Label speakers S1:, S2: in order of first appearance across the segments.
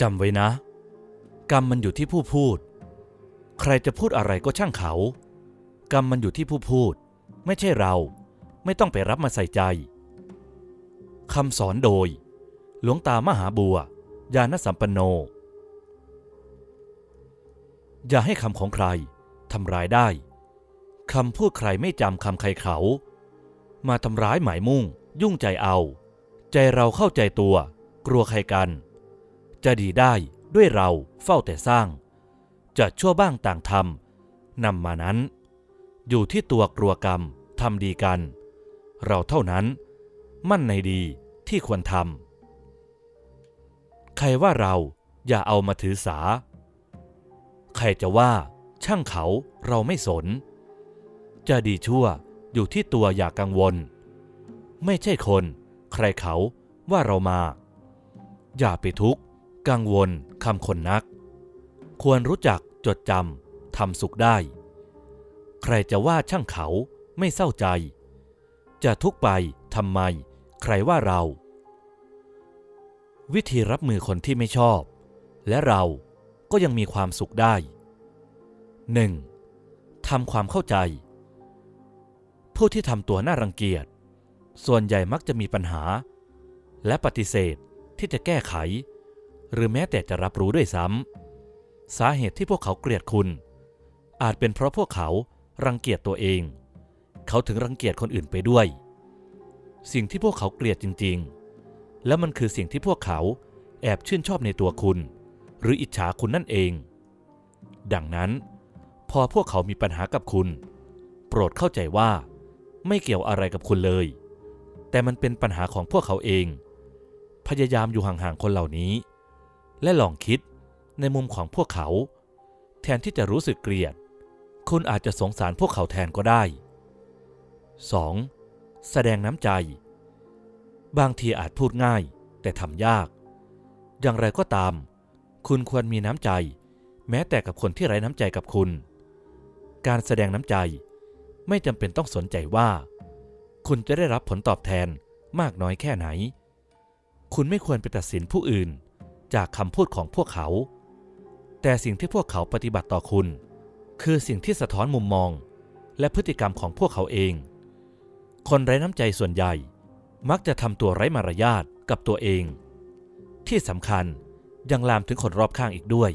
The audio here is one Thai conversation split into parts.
S1: จำไว้นะ กรรมมันอยู่ที่ผู้พูด ใครจะพูดอะไรก็ช่างเขา กรรมมันอยู่ที่ผู้พูด ไม่ใช่เรา ไม่ต้องไปรับมาใส่ใจคำสอนโดย หลวงตามหาบัว ญาณสัมปันโน อย่าให้คำของใครทำร้ายได้คำพูดใครไม่จำคำใครเขา มาทำร้ายหมายมุ่ง ยุ่งใจเอา ใจเราเข้าใจตัว กลัวใครกัน จะดีได้ด้วยเราเฝ้าแต่สร้าง จะชั่วบ้างต่างทำนำมานั้น อยู่ที่ตัวกลัวกรรมทำดีกัน เราเท่านั้น มั่นในดีที่ควรทำใครว่าเราอย่าเอามาถือสา ใครจะว่าช่างเขาเราไม่สน จะดีชั่วอยู่ที่ตัวอย่ากังวล ไม่ใช่คน ใครเขาว่าเรามา อย่าไปทุกข์ กังวลคำคนนัก ควรรู้จักจดจำทำสุขได้ ใครจะว่าช่างเขาไม่เศร้าใจ จะทุกไปทำไม ใครว่าเรา วิธีรับมือคนที่ไม่ชอบ และเราก็ยังมีความสุขได้ 1. ทำความเข้าใจ ผู้ที่ทำตัวน่ารังเกียจ ส่วนใหญ่มักจะมีปัญหา และปฏิเสธที่จะแก้ไข หรือแม้แต่จะรับรู้ด้วยซ้ำสาเหตุที่พวกเขาเกลียดคุณ อาจเป็นเพราะพวกเขารังเกียจตัวเอง เขาถึงรังเกียจคนอื่นไปด้วย สิ่งที่พวกเขาเกลียดจริง ๆ และมันคือสิ่งที่พวกเขาแอบชื่นชอบในตัวคุณ หรืออิจฉาคุณนั่นเอง ดังนั้น พอพวกเขามีปัญหากับคุณ โปรดเข้าใจว่า ไม่เกี่ยวอะไรกับคุณเลย แต่มันเป็นปัญหาของพวกเขาเอง พยายามอยู่ห่างๆคนเหล่านี้ และลองคิดในมุมของพวกเขา แทนที่จะรู้สึกเกลียด คุณอาจจะสงสารพวกเขาแทนก็ได้ 2. แสดงน้ำใจ บางทีอาจพูดง่ายแต่ทำยาก อย่างไรก็ตาม คุณควรมีน้ำใจ แม้แต่กับคนที่ไร้น้ำใจกับคุณ การแสดงน้ำใจไม่จำเป็นต้องสนใจว่า คุณจะได้รับผลตอบแทนมากน้อยแค่ไหน คุณไม่ควรไปตัดสินผู้อื่น จากคำพูดของพวกเขา แต่สิ่งที่พวกเขาปฏิบัติต่อคุณ คือสิ่งที่สะท้อนมุมมอง และพฤติกรรมของพวกเขาเอง คนไร้น้ำใจส่วนใหญ่ มักจะทำตัวไร้มารยาทกับตัวเอง ที่สำคัญยังลามถึงคนรอบข้างอีกด้วย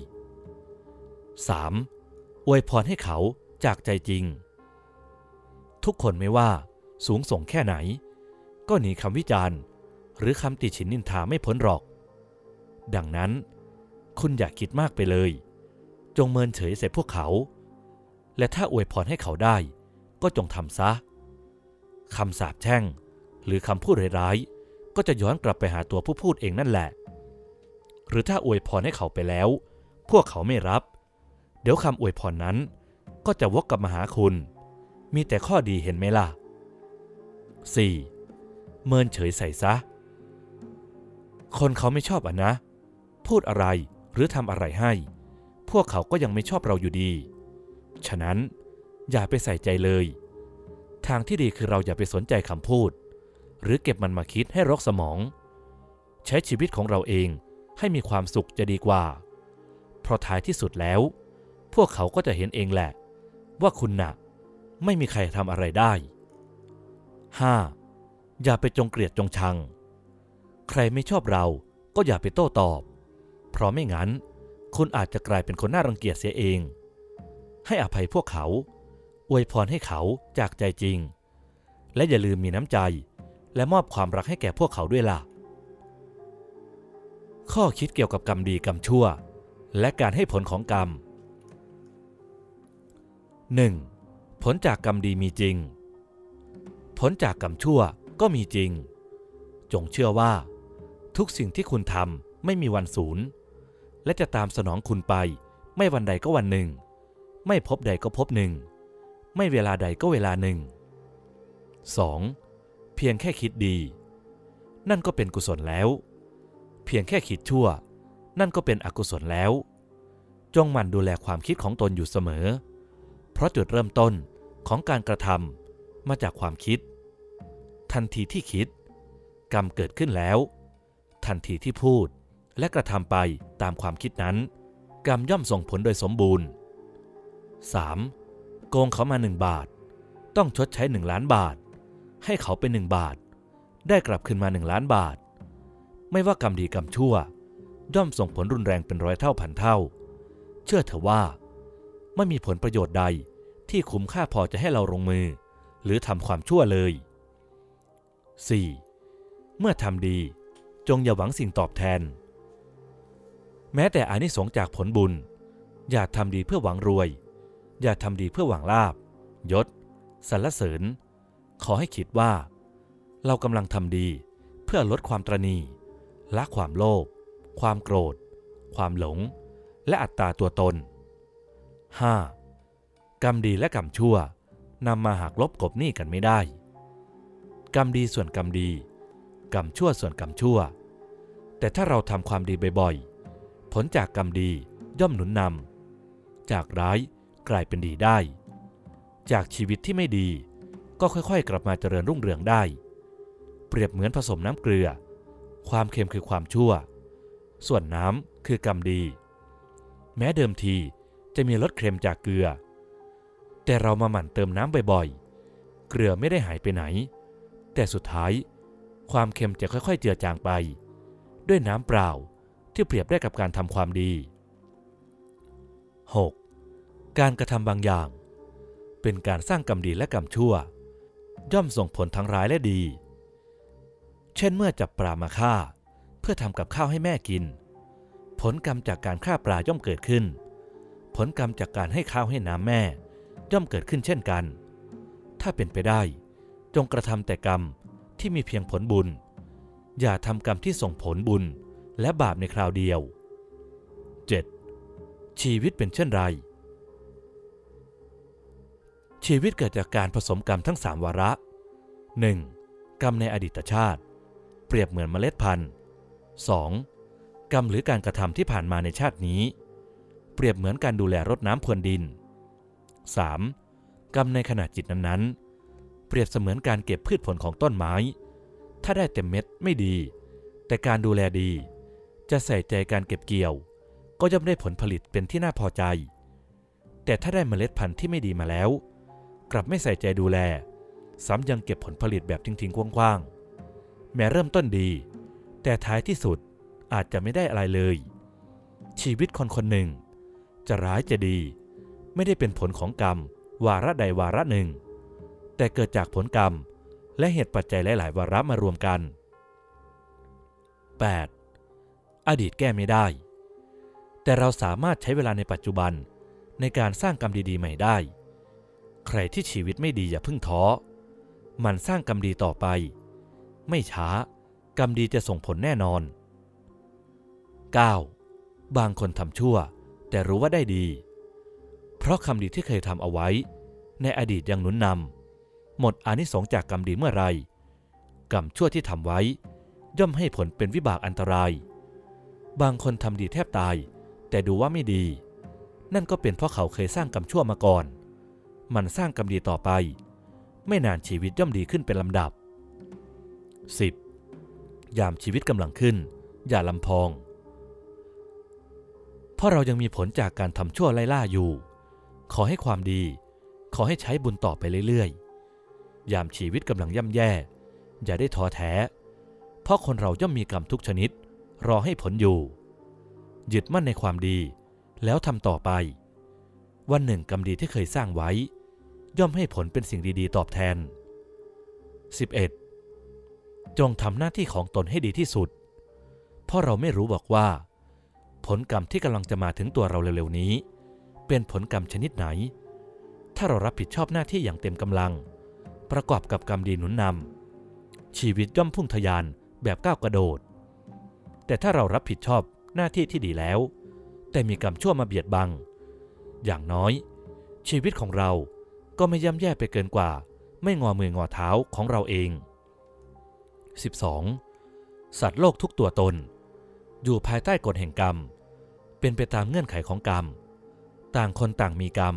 S1: 3. อวยพรให้เขาจากใจจริง ทุกคนไม่ว่าสูงส่งแค่ไหน ก็หนีคำวิจารณ์ หรือคำติฉินนินทาไม่พ้นหรอก ดังนั้น คุณอย่าคิดมากไปเลย จงเมินเฉยใส่พวกเขา และถ้าอวยพรให้เขาได้ ก็จงทำซะคำสาปแช่ง หรือคำพูดร้ายๆก็จะย้อนกลับไปหาตัวผู้พูดเองนั่นแหละ หรือถ้าอวยพรให้เขาไปแล้ว พวกเขาไม่รับ เดี๋ยวคำอวยพรนั้น ก็จะวกกลับมาหาคุณ มีแต่ข้อดีเห็นไหมล่ะ 4. เมินเฉยใส่ซะ คนเขาไม่ชอบอะนะ พูดอะไรหรือทำอะไรให้ พวกเขาก็ยังไม่ชอบเราอยู่ดี ฉะนั้นอย่าไปใส่ใจเลย ทางที่ดีคือเราอย่าไปสนใจคำพูด หรือเก็บมันมาคิดให้รกสมอง ใช้ชีวิตของเราเองให้มีความสุขจะดีกว่า เพราะท้ายที่สุดแล้ว พวกเขาก็จะเห็นเองแหละ ว่าคุณน่ะไม่มีใครทำอะไรได้ 5. อย่าไปจงเกลียดจงชัง ใครไม่ชอบเราก็อย่าไปโต้ตอบ เพราะไม่งั้น คุณอาจจะกลายเป็นคนน่ารังเกียจเสียเอง ให้อภัยพวกเขา อวยพรให้เขาจากใจจริง และอย่าลืมมีน้ำใจ และมอบความรักให้แก่พวกเขาด้วยล่ะ ข้อคิดเกี่ยวกับกรรมดีกรรมชั่ว และการให้ผลของกรรม 1. ผลจากกรรมดีมีจริง ผลจากกรรมชั่วก็มีจริง จงเชื่อว่า ทุกสิ่งที่คุณทำไม่มีวันสูญ และจะตามสนองคุณไป ไม่วันใดก็วันหนึ่ง ไม่พบใดก็พบหนึ่ง ไม่เวลาใดก็เวลาหนึ่ง 2. เพียงแค่คิดดี นั่นก็เป็นกุศลแล้ว เพียงแค่คิดชั่ว นั่นก็เป็นอกุศลแล้ว จงหมั่นดูแลความคิดของตนอยู่เสมอ เพราะจุดเริ่มต้นของการกระทำมาจากความคิด ทันทีที่คิด กรรมเกิดขึ้นแล้ว ทันทีที่พูด และกระทำไปตามความคิดนั้น กรรมย่อมส่งผลโดยสมบูรณ์ 3. โกงเขามาหนึ่งบาท ต้องชดใช้หนึ่งล้านบาท ให้เขาเป็นหนึ่งบาท ได้กลับคืนมาหนึ่งล้านบาท ไม่ว่ากรรมดีกรรมชั่ว ย่อมส่งผลรุนแรงเป็นร้อยเท่าพันเท่า เชื่อเถอะว่า ไม่มีผลประโยชน์ใดที่คุ้มค่าพอจะให้เราลงมือ หรือทำความชั่วเลย 4. เมื่อทำดี จงอย่าหวังสิ่งตอบแทน แม้แต่อานิสงส์จากผลบุญ อย่าทำดีเพื่อหวังรวย อย่าทำดีเพื่อหวังลาบ ยศสรรเสริญ ขอให้คิดว่า เรากำลังทำดีเพื่อลดความตรณีละความโลภความโกรธ ความหลง และอัตตาตัวตน 5. กรรมดีและกรรมชั่วนำมาหักลบกบหนี้กันไม่ได้ กรรมดีส่วนกรรมดี กรรมชั่วส่วนกรรมชั่ว แต่ถ้าเราทำความดีบ่อยๆ ผลจากกรรมดีย่อมหนุนนำ จากร้ายกลายเป็นดีได้ จากชีวิตที่ไม่ดีก็ค่อยๆ กลับมาเจริญรุ่งเรืองได้ เปรียบเหมือนผสมน้ำเกลือ ความเค็มคือความชั่ว ส่วนน้ำคือกรรมดี แม้เดิมทีจะมีรสเค็มจากเกลือ แต่เรามาหมั่นเติมน้ำบ่อยๆ เกลือไม่ได้หายไปไหน แต่สุดท้าย ความเค็มจะค่อยๆ เจือจางไป ด้วยน้ำเปล่า ที่เปรียบได้กับการทำความดี 6. การกระทำบางอย่าง เป็นการสร้างกรรมดีและกรรมชั่ว ย่อมส่งผลทั้งร้ายและดี เช่นเมื่อจับปลามาฆ่า เพื่อทำกับข้าวให้แม่กิน ผลกรรมจากการฆ่าปลาย่อมเกิดขึ้น ผลกรรมจากการให้ข้าวให้น้ำแม่ ย่อมเกิดขึ้นเช่นกัน ถ้าเป็นไปได้ จงกระทำแต่กรรมที่มีเพียงผลบุญ อย่าทำกรรมที่ส่งผลบุญ และบาปในคราวเดียว 7. ชีวิตเป็นเช่นไร ชีวิตเกิดจากการผสมกรรมทั้งสามวาระ 1. กรรมในอดีตชาติ เปรียบเหมือนเมล็ดพันธุ์ 2. กรรมหรือการกระทำที่ผ่านมาในชาตินี้ เปรียบเหมือนการดูแลรดน้ำพรวนดิน 3. กรรมในขณะจิตนั้นๆ เปรียบเสมือนการเก็บพืชผลของต้นไม้ ถ้าได้เต็มเม็ดไม่ดี แต่การดูแลดี จะใส่ใจการเก็บเกี่ยว ก็ย่อมได้ผลผลิตเป็นที่น่าพอใจ แต่ถ้าได้เมล็ดพันธุ์ที่ไม่ดีมาแล้ว กลับไม่ใส่ใจดูแล ซ้ำยังเก็บผลผลิตแบบทิ้งๆกว้างๆ แม้เริ่มต้นดี แต่ท้ายที่สุดอาจจะไม่ได้อะไรเลย ชีวิตคนคนหนึ่ง จะร้ายจะดี ไม่ได้เป็นผลของกรรม วาระใดวาระหนึ่ง แต่เกิดจากผลกรรมและเหตุปัจจัยหลาย ๆ วาระมารวมกัน 8. อดีตแก้ไม่ได้ แต่เราสามารถใช้เวลาในปัจจุบันในการสร้างกรรมดีๆ ใหม่ได้ ใครที่ชีวิตไม่ดีอย่าเพิ่งท้อ มันสร้างกรรมดีต่อไป ไม่ช้ากรรมดีจะส่งผลแน่นอน 9. บางคนทำชั่ว แต่รู้ว่าได้ดี เพราะคำดีที่เคยทำเอาไว้ ในอดีตยังหนุนนำหมดอานิสงส์จากกรรมดีเมื่อไรกรรมชั่วที่ทำไว้ ย่อมให้ผลเป็นวิบากอันตราย บางคนทำดีแทบตาย แต่ดูว่าไม่ดี นั่นก็เป็นเพราะเขาเคยสร้างกรรมชั่วมาก่อน มันสร้างกรรมดีต่อไป ไม่นานชีวิตย่อมดีขึ้นเป็นลำดับ 10. ยามชีวิตกำลังขึ้น อย่าลำพอง เพราะเรายังมีผลจากการทำชั่วไล่ล่าอยู่ ขอให้ความดี ขอให้ใช้บุญต่อไปเรื่อยๆ ยามชีวิตกำลังย่ำแย่ อย่าได้ท้อแท้ เพราะคนเราย่อมมีกรรมทุกชนิด รอให้ผลอยู่ ยึดมั่นในความดี แล้วทำต่อไป วันหนึ่งกรรมดีที่เคยสร้างไว้ ย่อมให้ผลเป็นสิ่งดีๆ ตอบแทน 11. จงทำหน้าที่ของตนให้ดีที่สุด เพราะเราไม่รู้บอกว่า ผลกรรมที่กำลังจะมาถึงตัวเราเร็วๆนี้ เป็นผลกรรมชนิดไหน ถ้าเรารับผิดชอบหน้าที่อย่างเต็มกำลัง ประกอบกับกรรมดีหนุนนำชีวิตย่อมพุ่งทะยานแบบก้าวกระโดด แต่ถ้าเรารับผิดชอบหน้าที่ที่ดีแล้ว แต่มีกรรมชั่วมาเบียดบัง อย่างน้อย ชีวิตของเราก็ไม่ย่ำแย่ไปเกินกว่า ไม่งอมืองอเท้าของเราเอง 12. สัตว์โลกทุกตัวตน อยู่ภายใต้กฎแห่งกรรม เป็นไปตามเงื่อนไขของกรรม ต่างคนต่างมีกรรม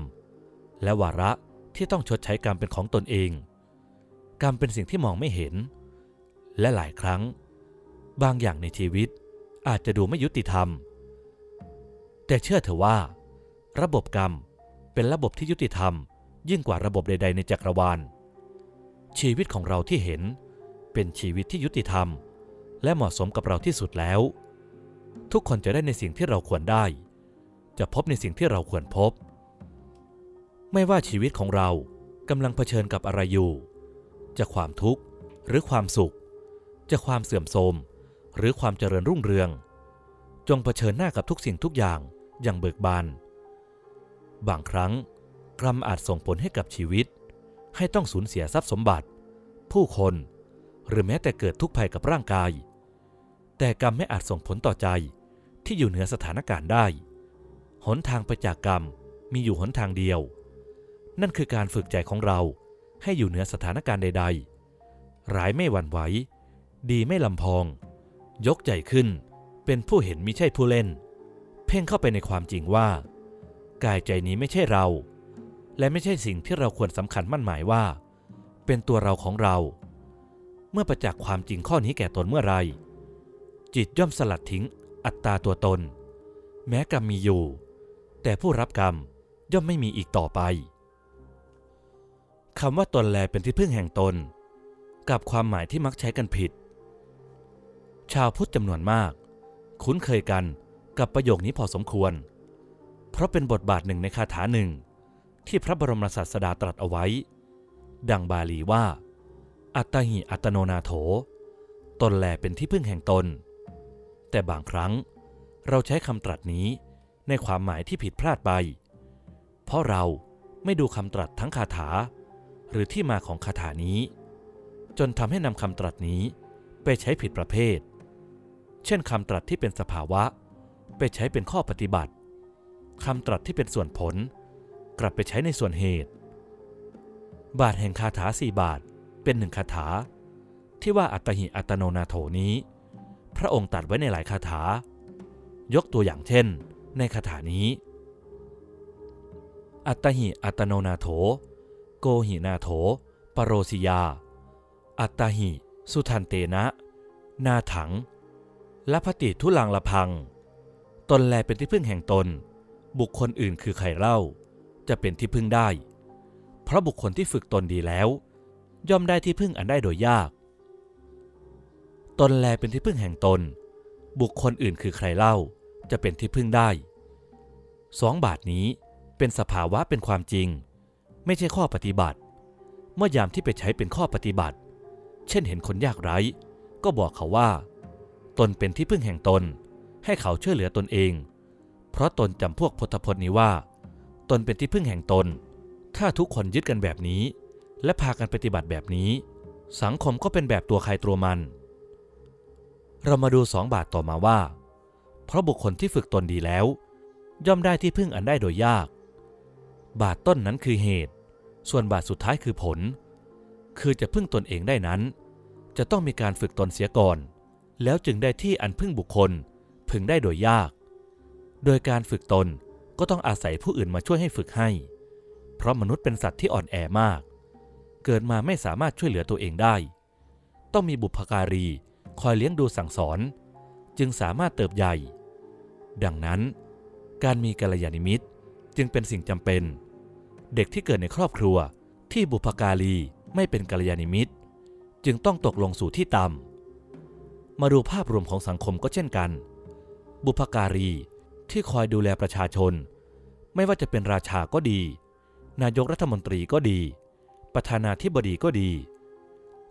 S1: และวาระที่ต้องชดใช้กรรมเป็นของตนเอง กรรมเป็นสิ่งที่มองไม่เห็น และหลายครั้ง บางอย่างในชีวิตอาจจะดูไม่ยุติธรรม แต่เชื่อเถอะว่า ระบบกรรมเป็นระบบที่ยุติธรรม ยิ่งกว่าระบบใด ๆ ในจักรวาล ชีวิตของเราที่เห็นเป็นชีวิตที่ยุติธรรม และเหมาะสมกับเราที่สุดแล้ว ทุกคนจะได้ในสิ่งที่เราควรได้ จะพบในสิ่งที่เราควรพบ ไม่ว่าชีวิตของเรากำลังเผชิญกับอะไรอยู่ จะความทุกข์หรือความสุข จะความเสื่อมโทรม หรือความเจริญรุ่งเรือง จงเผชิญหน้ากับทุกสิ่งทุกอย่างอย่างเบิกบาน บางครั้งกรรมอาจส่งผลให้กับชีวิต ให้ต้องสูญเสียทรัพย์สมบัติ ผู้คน หรือแม้แต่เกิดทุกข์ภัยกับร่างกาย แต่กรรมไม่อาจส่งผลต่อใจที่อยู่เหนือสถานการณ์ได้ หนทางไปจากกรรมมีอยู่หนทางเดียว นั่นคือการฝึกใจของเราให้อยู่เหนือสถานการณ์ใด ๆ ร้ายไม่หวั่นไหว ดีไม่ลำพอง ยกใจขึ้น เป็นผู้เห็นมิใช่ผู้เล่น เพ่งเข้าไปในความจริงว่า กายใจนี้ไม่ใช่เรา และไม่ใช่สิ่งที่เราควรสำคัญมั่นหมายว่า เป็นตัวเราของเรา เมื่อประจักษ์ความจริงข้อนี้แก่ตนเมื่อไร จิตย่อมสลัดทิ้งอัตตาตัวตน แม้กรรมมีอยู่ แต่ผู้รับกรรมย่อมไม่มีอีกต่อไปคำว่าตนแลเป็นที่พึ่งแห่งตน กับความหมายที่มักใช้กันผิด ชาวพุทธจำนวนมาก คุ้นเคยกันกับประโยคนี้พอสมควร เพราะเป็นบทบาทหนึ่งในคาถาหนึ่ง ที่พระบรมศาสดาตรัสเอาไว้ ดังบาลีว่า อัตตหิอัตโนนาโถ ตนแลเป็นที่พึ่งแห่งตน แต่บางครั้งเราใช้คำตรัสนี้ในความหมายที่ผิดพลาดไป เพราะเราไม่ดูคำตรัสทั้งคาถา หรือที่มาของคาถานี้ จนทำให้นำคำตรัสนี้ไปใช้ผิดประเภท เช่นคำตรัสที่เป็นสภาวะ ไปใช้เป็นข้อปฏิบัติคำตรัสที่เป็นส่วนผล กลับไปใช้ในส่วนเหตุ บาทแห่งคาถาสี่บาทเป็นหนึ่งคาถา ที่ว่าอัตหิอัตโนนาโถนี้ พระองค์ตัดไว้ในหลายคาถา ยกตัวอย่างเช่น ในคาถานี้ อัตหิอัตโนนาโถ โกหินาโถ ปโรสิยา อัตหิ สุทันเตนะ นาถัง และพติทุลังละพัง ตนแลเป็นที่พึ่งแห่งตน บุคคลอื่นคือใครเล่า จะเป็นที่พึ่งได้ เพราะบุคคลที่ฝึกตนดีแล้ว ย่อมได้ที่พึ่งอันได้โดยยาก ตนแลเป็นที่พึ่งแห่งตน บุคคลอื่นคือใครเล่า จะเป็นที่พึ่งได้สองบาทนี้เป็นสภาวะเป็นความจริง ไม่ใช่ข้อปฏิบัติ เมื่อยามที่ไปใช้เป็นข้อปฏิบัติ เช่นเห็นคนยากไร้ ก็บอกเขาว่า ตนเป็นที่พึ่งแห่งตน ให้เขาช่วยเหลือตนเอง เพราะตนจำพวกพุทธพจน์นี้ว่า ตนเป็นที่พึ่งแห่งตน ถ้าทุกคนยึดกันแบบนี้ และพากันปฏิบัติแบบนี้ สังคมก็เป็นแบบตัวใครตัวมัน เรามาดูสองบาทต่อมาว่า เพราะบุคคลที่ฝึกตนดีแล้ว ย่อมได้ที่พึ่งอันได้โดยยาก บาทต้นนั้นคือเหตุ ส่วนบาทสุดท้ายคือผล คือจะพึ่งตนเองได้นั้น จะต้องมีการฝึกตนเสียก่อน แล้วจึงได้ที่อันพึ่งบุคคลพึงได้โดยยาก โดยการฝึกตนก็ต้องอาศัยผู้อื่นมาช่วยให้ฝึกให้ เพราะมนุษย์เป็นสัตว์ที่อ่อนแอมาก เกิดมาไม่สามารถช่วยเหลือตัวเองได้ ต้องมีบุพการีคอยเลี้ยงดูสั่งสอน จึงสามารถเติบใหญ่ ดังนั้น การมีกัลยาณมิตรจึงเป็นสิ่งจำเป็น เด็กที่เกิดในครอบครัวที่บุพการีไม่เป็นกัลยาณมิตร จึงต้องตกลงสู่ที่ต่ำ มาดูภาพรวมของสังคมก็เช่นกัน บุพการีที่คอยดูแลประชาชน ไม่ว่าจะเป็นราชาก็ดี นายกรัฐมนตรีก็ดี ประธานาธิบดีก็ดี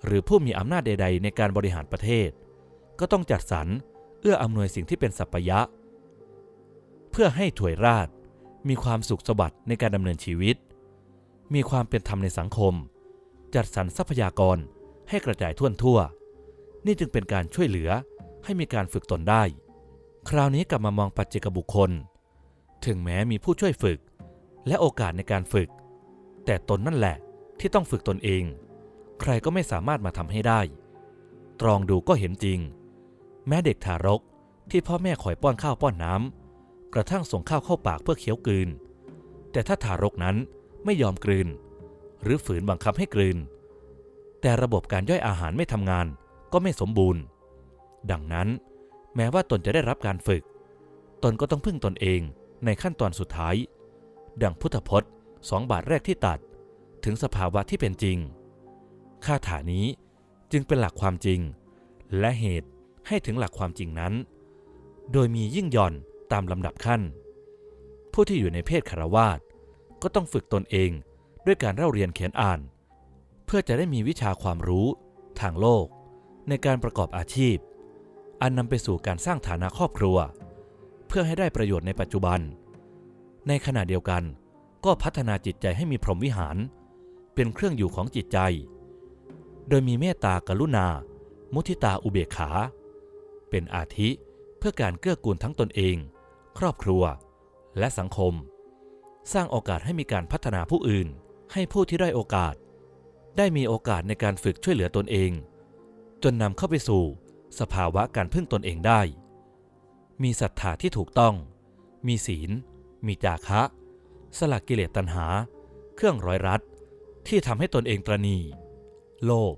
S1: หรือผู้มีอำนาจใด ๆ ในการบริหารประเทศ ก็ต้องจัดสรรเอื้ออำนวยสิ่งที่เป็นสัพยะ เพื่อให้ถวยราชมีความสุขสวัสดิ์ในการดำเนินชีวิต มีความเป็นธรรมในสังคม จัดสรรทรัพยากรให้กระจายทั่วทั่ว นี่จึงเป็นการช่วยเหลือให้มีการฝึกตนได้ คราวนี้กลับมามองปัจเจกบุคคล ถึงแม้มีผู้ช่วยฝึก และโอกาสในการฝึก แต่ตนนั่นแหละที่ต้องฝึกตนเอง ใครก็ไม่สามารถมาทำให้ได้ ตรองดูก็เห็นจริง แม้เด็กทารกที่พ่อแม่คอยป้อนข้าวป้อนน้ำกระทั่งส่งข้าวเข้าปากเพื่อเคี้ยวกลืน แต่ถ้าทารกนั้นไม่ยอมกลืน หรือฝืนบังคับให้กลืน แต่ระบบการย่อยอาหารไม่ทำงาน ก็ไม่สมบูรณ์ ดังนั้น แม้ว่าตนจะได้รับการฝึก ตนก็ต้องพึ่งตนเองในขั้นตอนสุดท้าย ดังพุทธพจน์สองบาทแรกที่ตัด ถึงสภาวะที่เป็นจริงคาถานี้จึงเป็นหลักความจริง และเหตุให้ถึงหลักความจริงนั้น โดยมียิ่งย่อนตามลำดับขั้น ผู้ที่อยู่ในเพศคารวาสก็ต้องฝึกตนเองด้วยการเล่าเรียนเขียนอ่าน เพื่อจะได้มีวิชาความรู้ทางโลก ในการประกอบอาชีพ อันนำไปสู่การสร้างฐานะครอบครัว เพื่อให้ได้ประโยชน์ในปัจจุบัน ในขณะเดียวกันก็พัฒนาจิตใจให้มีพรหมวิหาร เป็นเครื่องอยู่ของจิตใจ โดยมีเมตตากรุณา มุทิตาอุเบกขา เป็นอาทิเพื่อการเกื้อกูลทั้งตนเอง ครอบครัว และสังคม สร้างโอกาสให้มีการพัฒนาผู้อื่น ให้ผู้ที่ได้โอกาส ได้มีโอกาสในการฝึกช่วยเหลือตนเอง จนนำเข้าไปสู่ สภาวะการพึ่งตนเองได้ มีศรัทธาที่ถูกต้อง มีศีล มีจาคะ สลักกิเลสตัณหา เครื่องร้อยรัดที่ทำให้ตนเองตรณี โลภ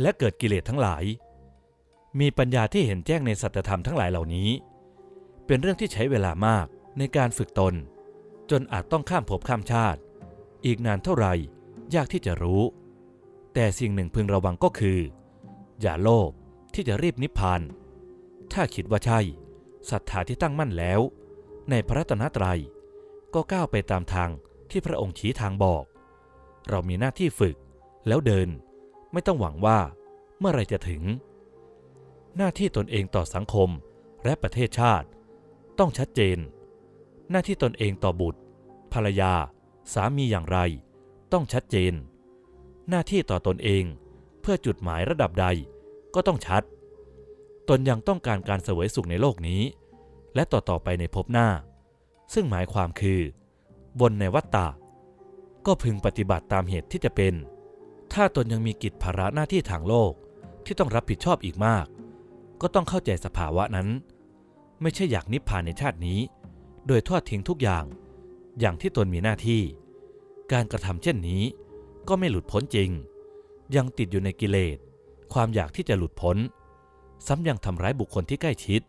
S1: และเกิดกิเลสทั้งหลาย มีปัญญาที่เห็นแจ้งในสัจธรรมทั้งหลายเหล่านี้ เป็นเรื่องที่ใช้เวลามากในการฝึกตน จนอาจต้องข้ามภพข้ามชาติ อีกนานเท่าไหร่ยากที่จะรู้ แต่สิ่งหนึ่งพึงระวังก็คือ อย่าโลภที่จะรีบนิพพาน ถ้าคิดว่าใช่ศรัทธาที่ตั้งมั่นแล้ว ในพระรัตนตรัย ก็ก้าวไปตามทางที่พระองค์ชี้ทางบอก เรามีหน้าที่ฝึกแล้วเดิน ไม่ต้องหวังว่าเมื่อไรจะถึง หน้าที่ตนเองต่อสังคมและประเทศชาติ ต้องชัดเจน หน้าที่ตนเองต่อบุตร ภรรยา สามีอย่างไร ต้องชัดเจน หน้าที่ต่อตนเอง เพื่อจุดหมายระดับใด ก็ต้องชัด ตนยังต้องการการเสวยสุขในโลกนี้ และต่อๆไปในภพหน้า ซึ่งหมายความคือ บนในวัฏฏะก็พึงปฏิบัติตามเหตุที่จะเป็น ถ้าตนยังมีกิจภาระหน้าที่ทางโลกที่ต้องรับผิดชอบอีกมาก ก็ต้องเข้าใจสภาวะนั้น ไม่ใช่อยากนิพพานในชาตินี้ โดยทอดทิ้งทุกอย่าง อย่างที่ตนมีหน้าที่ การกระทำเช่นนี้ ก็ไม่หลุดพ้นจริง ยังติดอยู่ในกิเลส ความอยากที่จะหลุดพ้น ซ้ำยังทำร้ายบุคคลที่ใกล้ชิด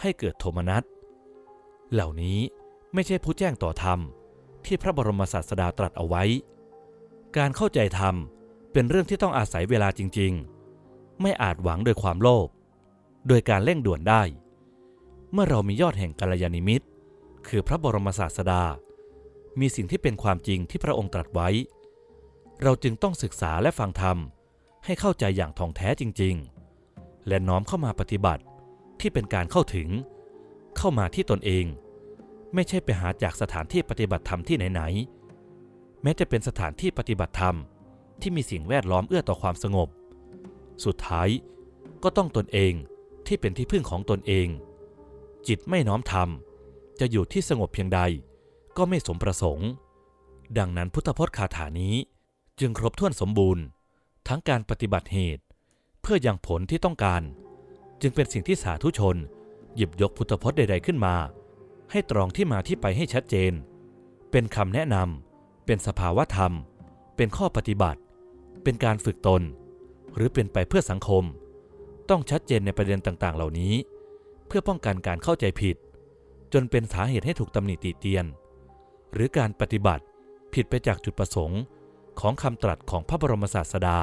S1: ให้เกิดโทมนัส เหล่านี้ไม่ใช่ผู้แจ้งต่อธรรม ที่พระบรมศาสดาตรัสเอาไว้ การเข้าใจธรรมเป็นเรื่องที่ต้องอาศัยเวลาจริง ๆ ไม่อาจหวังโดยความโลภ โดยการเร่งด่วนได้ เมื่อเรามียอดแห่งกัลยาณิมิตร คือพระบรมศาสดา มีสิ่งที่เป็นความจริงที่พระองค์ตรัสไว้ เราจึงต้องศึกษาและฟังธรรม ให้เข้าใจอย่างท่องแท้จริง ๆ และน้อมเข้ามาปฏิบัติที่เป็นการเข้าถึง เข้ามาที่ตนเอง ไม่ใช่ไปหาจากสถานที่ปฏิบัติธรรมที่ไหนๆแม้จะเป็นสถานที่ปฏิบัติธรรมที่มีสิ่งแวดล้อมเอื้อต่อความสงบ สุดท้ายก็ต้องตนเองที่เป็นที่พึ่งของตนเอง จิตไม่น้อมทำจะอยู่ที่สงบเพียงใด ก็ไม่สมประสงค์ ดังนั้นพุทธพจน์คาถานี้ จึงครบถ้วนสมบูรณ์ ทั้งการปฏิบัติเหตุ เพื่อยังผลที่ต้องการ จึงเป็นสิ่งที่สาธุชน หยิบยกพุทธพจน์ใด ๆขึ้นมา ให้ตรองที่มาที่ไปให้ชัดเจน เป็นคำแนะนำเป็นสภาวะธรรม เป็นข้อปฏิบัติ เป็นการฝึกตน หรือเป็นไปเพื่อสังคม ต้องชัดเจนในประเด็นต่างๆ เหล่านี้ เพื่อป้องกันการเข้าใจผิด จนเป็นสาเหตุให้ถูกตำหนิติเตียน หรือการปฏิบัติผิดไปจากจุดประสงค์ ของคำตรัสของพระบรมศาสดา